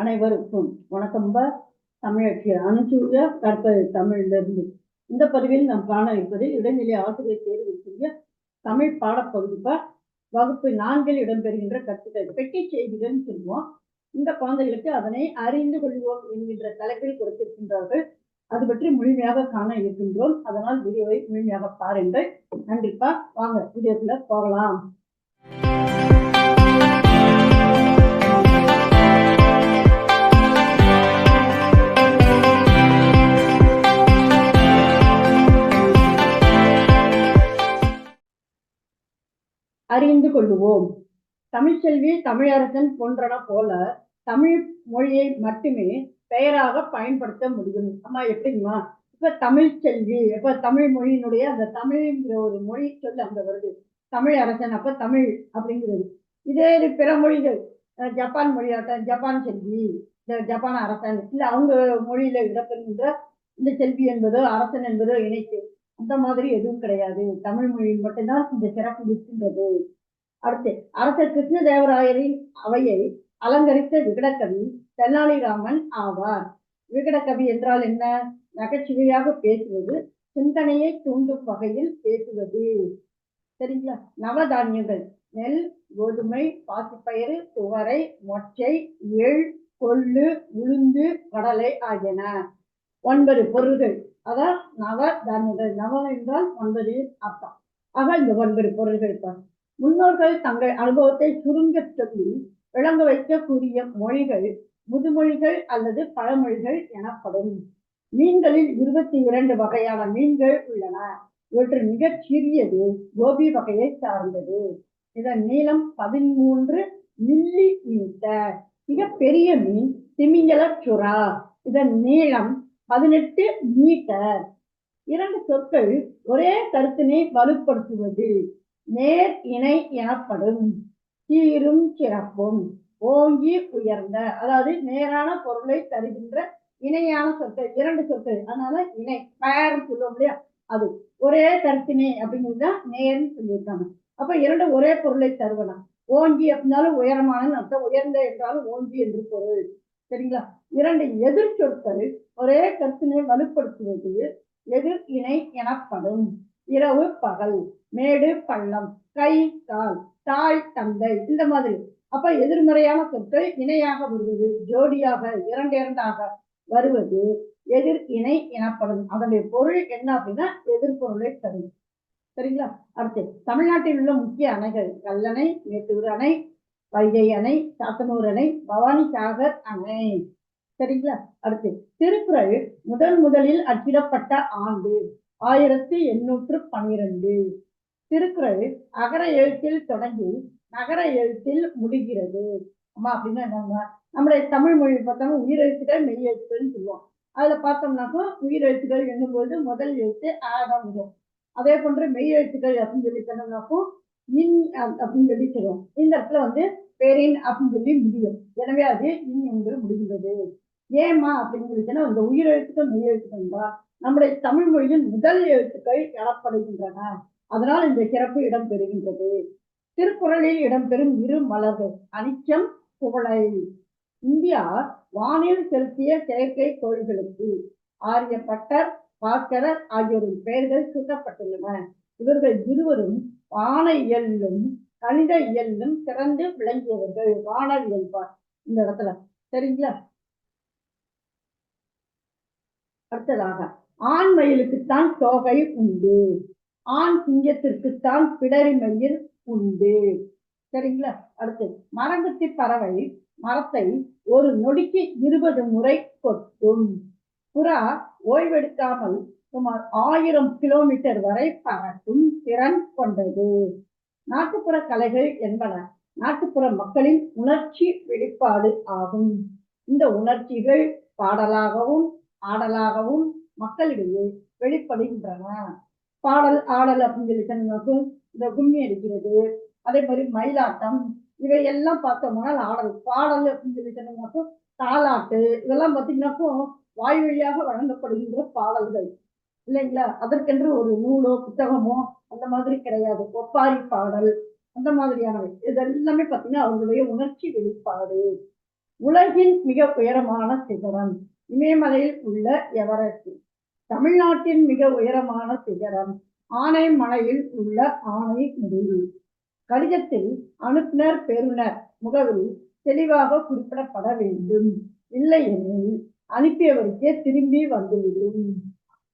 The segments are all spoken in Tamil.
அனைவருக்கும் வணக்கம் பா. தமிழச்சி அனுசூரிய கற்பது தமிழிலிருந்து. இந்த பதிவில் நாம் காண இருப்பது இடைநிலை ஆசிரியர் தேர்வுக்குரிய தமிழ் பாடப்பகுதி பா. வகுப்பு நான்கில் இடம்பெறுகின்ற கருத்துக்கள். பெட்டி செய்திகள் சொல்லுவோம். இந்த குழந்தைகளுக்கு அதனை அறிந்து கொள்வோம் என்கின்ற தலைப்பில் கொடுத்திருக்கின்றார்கள். அது பற்றி முழுமையாக காண இருக்கின்றோம். அதனால் வீடியோவை முழுமையாக பாருங்கள். நன்றிப்பா வாங்க வீடியோக்குள்ள போகலாம். அறிந்து கொள்ளுவோம். தமிழ்ச்செல்வி தமிழரசன் போன்றன போல தமிழ் மொழியை மட்டுமே பெயராக பயன்படுத்த முடியும். அம்மா எப்படிங்கம்மா? இப்ப தமிழ்ச்செல்வி இப்ப தமிழ் மொழியினுடைய அந்த தமிழ்ங்கிற ஒரு மொழி சொல் அங்க வருது. தமிழ் அரசன் அப்ப தமிழ் அப்படிங்கிறது. இதே இது பிற மொழிகள் ஜப்பான் மொழியாட்டம் ஜப்பான் செல்வி இந்த ஜப்பான் அரசன் இல்ல அவங்க மொழியில இடம்பெறுகின்ற இந்த செல்வி என்பதோ அரசன் என்பதோ இணைத்து அந்த மாதிரி எதுவும் கிடையாது. தமிழ் மொழியில் மட்டும்தான் இந்த சிறப்பு இருக்கின்றது. அடுத்து அரசர் கிருஷ்ணதேவராயரின் அவையை அலங்கரித்த விகடகவி தென்னாலிராமன் ஆவார். விகடகவி என்றால் என்ன? நகைச்சுவையாக பேசுவது சிந்தனையை தூண்டும் வகையில் பேசுவது. சரிங்களா? நவதானியங்கள். நெல் கோதுமை பாசிப்பயிறு துவரை மொச்சை எள் கொள்ளு உளுந்து கடலை ஆகியன. ஒன்பது பொருள்கள். அதான் நவ தானியங்கள் நவ என்றால் ஒன்பது அர்த்தம். ஆக இந்த ஒன்பது பொருள்கள் முன்னோர்கள் தங்கள் அனுபவத்தை சுருங்க சொல்லி விளங்க வைக்கக்கூடிய மொழிகள் முதுமொழிகள் அல்லது பழமொழிகள் எனப்படும். மீன்களில் இருபத்தி இரண்டு வகையான மீன்கள் உள்ளன. இவற்றில் மிகச் சிறியது கோபி வகையை சார்ந்தது. இதன் நீளம் பதிமூன்று மில்லி மீட்டர். மிக பெரிய மீன் திமிங்கல சுறா. இதன் நீளம் பதினெட்டு மீட்டர். இரண்டு சொற்கள் ஒரே கருத்தினை வலுப்படுத்துவது. நேர் இணை எனப்படும். சீரும் சிறப்பும். ஓங்கி உயர்ந்த அதாவது நேரான பொருளை தருகின்ற இணையான சொற்கள் இரண்டு சொற்கள். அதனால இணை பேர் சொல்லுவோம் இல்லையா? அது ஒரே கருத்தினை அப்படிங்கிறது தான் நேர்னு சொல்லியிருக்காங்க. அப்ப இரண்டு ஒரே பொருளை தருவலாம் ஓங்கி அப்படின்னாலும் உயரமான அர்த்தம் உயர்ந்த என்றாலும் ஓங்கி என்று பொருள். சரிங்களா? இரண்டு எதிர் சொற்கள் ஒரே கருத்தினை வலுப்படுத்துவது எதிர் இணை எனப்படும். இரவு பகல் மேடு பள்ளம் கை கால் தாய் தந்தை இந்த மாதிரி. அப்ப எதிர்மறையான சொற்கள் இணையாக வருவது ஜோடியாக இரண்டு இரண்டாக வருவது எதிர் இணை எனப்படும். அதனுடைய பொருள் என்ன அப்படின்னா எதிர்பொருளை தரும். சரிங்களா? அடுத்து தமிழ்நாட்டில் உள்ள முக்கிய அணைகள் கல்லணை மேட்டூர் அணை வைகை அணை சாத்தனூர் அணை பவானி சாகர் அணை. சரிங்களா? அடுத்து திருக்குறள் முதன் முதலில் அச்சிடப்பட்ட ஆண்டு ஆயிரத்தி எண்ணூற்று பன்னிரண்டு. திருக்குறள் அகர எழுத்தில் தொடங்கி நகர எழுத்தில் முடிகிறது. அம்மா அப்படின்னா என்னங்க? நம்மளுடைய தமிழ் மொழி பார்த்தோம்னா உயிரெழுத்துக்கள் மெய் எழுத்துக்கள்னு சொல்லுவோம். அதுல பார்த்தோம்னாக்கா உயிரெழுத்துக்கள் என்னும்போது முதல் எழுத்து ஆதான் வரும். அதே போன்று மெய் எழுத்துக்கள் அப்படின்னு சொல்லி சொன்னோம்னாக்கும் இன் அப்~ அப்படின்னு சொல்லி சொல்லுவோம். இந்த இடத்துல வந்து பேரின் அப்படின்னு சொல்லி முடியும். எனவே அது இன் என்று முடிகின்றது. ஏமா அப்படின்னு சொல்லி இந்த உயிரெழுத்துக்கள் மெய் எழுத்துக்கள் நம்முடைய தமிழ் மொழியின் முதல் எழுத்துக்கள் எனப்படுகின்றன. அதனால் இந்த சிறப்பு இடம் பெறுகின்றது. திருக்குறளில் இடம்பெறும் இரு மலர்கள் அனிச்சம் புகழை. இந்தியா வானில் செலுத்திய செயற்கை கோள்களுக்கு ஆரியப்பட்டர் பாஸ்கரர் ஆகியோரின் பெயர்கள் சூட்டப்பட்டுள்ளன. இவர்கள் இருவரும் வான இயலிலும் கணித இயலிலும் சிறந்து விளங்கியவர்கள் வானல் இயல்பார் இந்த இடத்துல. சரிங்களா? அடுத்ததாக ஆண் மயிலுக்குத்தான் தோகை உண்டு. ஆண் சிங்கத்திற்குத்தான் பிடரி மயில் உண்டு. சரிங்களா? அடுத்து மரங்கத்தி பறவை மரத்தை ஒரு நொடிக்கு இருபது முறை கொட்டும். புறா ஓய்வெடுக்காமல் சுமார் ஆயிரம் கிலோமீட்டர் வரை பறக்கும் திறன் கொண்டது. நாட்டுப்புற கலைகள் என்பன நாட்டுப்புற மக்களின் உணர்ச்சி வெளிப்பாடு ஆகும். இந்த உணர்ச்சிகள் பாடலாகவும் ஆடலாகவும் மக்களிடையே வெளிப்படுகின்றன. பாடல் ஆடல் அப்படின்னு சொல்லி சொன்னாக்கும் இந்த கும்மி அடிக்கிறது அதே மாதிரி மயிலாட்டம் இவை எல்லாம் பார்த்தோம்னா ஆடல் பாடல் அப்படின்னு சொல்லி சொன்னோம்னாக்கும் தாலாட்டு இதெல்லாம் பார்த்தீங்கன்னாக்கும் வாய் வழியாக வழங்கப்படுகின்ற பாடல்கள். இல்லைங்களா? அதற்கென்று ஒரு நூலோ புத்தகமோ அந்த மாதிரி கிடையாது. ஒப்பாரி பாடல் அந்த மாதிரியானவை. இது எல்லாமே பார்த்தீங்கன்னா அவங்களுடைய உணர்ச்சி வெளிப்பாடு. உலகின் மிக உயரமான சிகரம் இமயமலையில் உள்ள எவரெஸ்ட். தமிழ்நாட்டின் மிக உயரமான சிகரம் ஆனை மலையில் உள்ள ஆனை முடிவு கடிதத்தில் அனுப்புனர் பெறுநர் முகவரி தெளிவாக குறிப்பிடப்பட வேண்டும். இல்லையெனில் அனுப்பியவருக்கே திரும்பி வந்துவிடும்.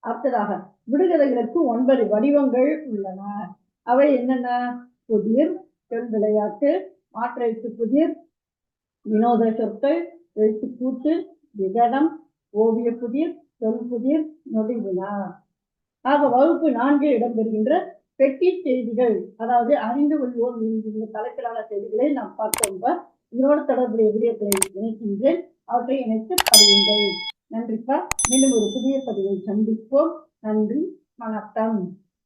அடுத்ததாக விடுகதைகளுக்கு ஒன்பது வடிவங்கள் உள்ளன. அவை என்னென்ன? புதிர் பெண் விளையாட்டு மாற்றெழுத்து புதிர் வினோத சொற்கள் எழுத்துக்கூட்டு விகடம் ஓவிய புதிர் சொல் புதிர் நொடி வினா. ஆக வகுப்பு நான்கில் இடம்பெறுகின்ற பெட்டி செய்திகள் அதாவது அறிந்து கொள்வோம் என்கின்ற தலைப்பிலான செய்திகளை நாம் பார்த்தோம் இதனோடு தொடர்புடைய வீடியோக்களை இணைக்கின்றேன். அவற்றை இணைத்து படியுங்கள். நன்றிப்பா. மீண்டும் ஒரு புதிய பதிவை சந்திப்போம். நன்றி. வணக்கம்.